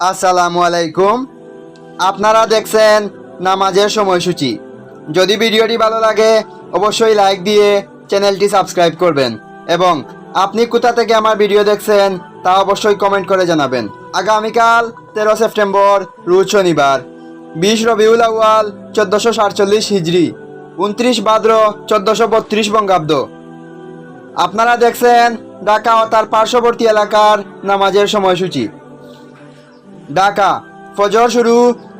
আসসালামু আলাইকুম। আপনারা দেখছেন নামাজের সময়সূচি। যদি ভিডিওটি ভালো লাগে, অবশ্যই লাইক দিয়ে চ্যানেলটি সাবস্ক্রাইব করবেন এবং আপনি কোথা থেকে আমার ভিডিও দেখছেন তা অবশ্যই কমেন্ট করে জানাবেন। আগামীকাল তেরো সেপ্টেম্বর, রোজ শনিবার, বিশ রবিউল আউয়াল, চোদ্দোশো সাতচল্লিশ হিজড়ি উনত্রিশ ভাদ্র, চোদ্দোশো বত্রিশ বঙ্গাব্দ। আপনারা দেখছেন ঢাকা ও তার পার্শ্ববর্তী এলাকার নামাজের সময়সূচি। ঢাকা। ফজর শুরু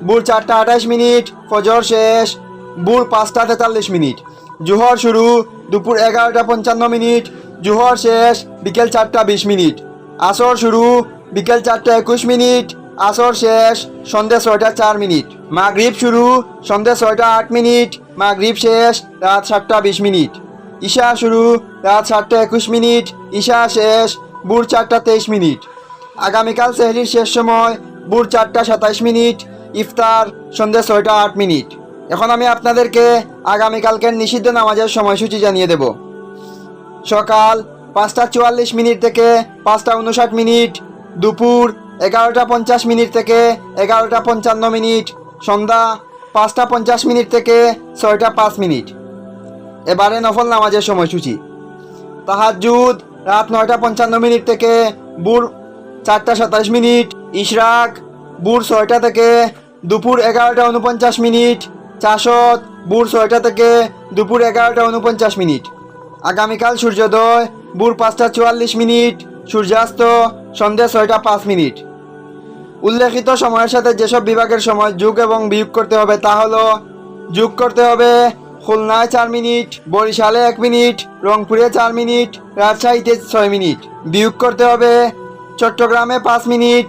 ভোর চারটা আঠাশ মিনিট, ফজর শেষ ভোর পাঁচটা তেতাল্লিশ মিনিট। জোহর শুরু, দুপুর এগারোটা পঞ্চান্ন মিনিট, জোহর শেষ, বিকেল চারটা বিশ মিনিট। আসর শুরু, বিকেল চারটা একুশ মিনিট, আসর শেষ সন্ধ্যে ছয়টা চার মিনিট। মাগরিব শুরু সন্ধ্যে ছয়টা আট মিনিট, মাগরিব শেষ, রাত সাতটা বিশ মিনিট। ঈশা শুরু, রাত সাতটা একুশ মিনিট, ঈশা শেষ ভোর চারটা তেইশ মিনিট। আগামীকাল সেহরির শেষ সময় ভোর চারটা সাতাইশ মিনিট, ইফতার সন্ধ্যে ছয়টা আট মিনিট। এখন আমি আপনাদেরকে আগামীকালকের নিষিদ্ধ নামাজের সময়সূচি জানিয়ে দেব। সকাল পাঁচটা চুয়াল্লিশ মিনিট থেকে পাঁচটা উনষাট মিনিট, দুপুর এগারোটা পঞ্চাশ মিনিট থেকে এগারোটা পঞ্চান্ন মিনিট, সন্ধ্যা পাঁচটা পঞ্চাশ মিনিট থেকে ছয়টা পাঁচ মিনিট। এবারে নফল নামাজের সময়সূচি। তাহাজুদ রাত নয়টা পঞ্চান্ন মিনিট থেকে ভোর চারটা সাতাশ মিনিট ইশরাক ভোর ছয়টা থেকে দুপুর এগারোটা উনপঞ্চাশ মিনিট, চাষত ভোর ছয়টা থেকে দুপুর এগারোটা উনপঞ্চাশ মিনিট। আগামীকাল সূর্যোদয় ভোর পাঁচটা চুয়াল্লিশ মিনিট, সূর্যাস্ত সন্ধ্যে ছয়টা পাঁচ মিনিট। উল্লেখিত সময়ের সাথে যেসব বিভাগের সময় যোগ এবং বিয়োগ করতে হবে তা হলো যোগ করতে হবে খুলনায় চার মিনিট, বরিশালে এক মিনিট, রংপুরে চার মিনিট, রাজশাহীতে ছয় মিনিট। বিয়োগ করতে হবে চট্টগ্রামে পাঁচ মিনিট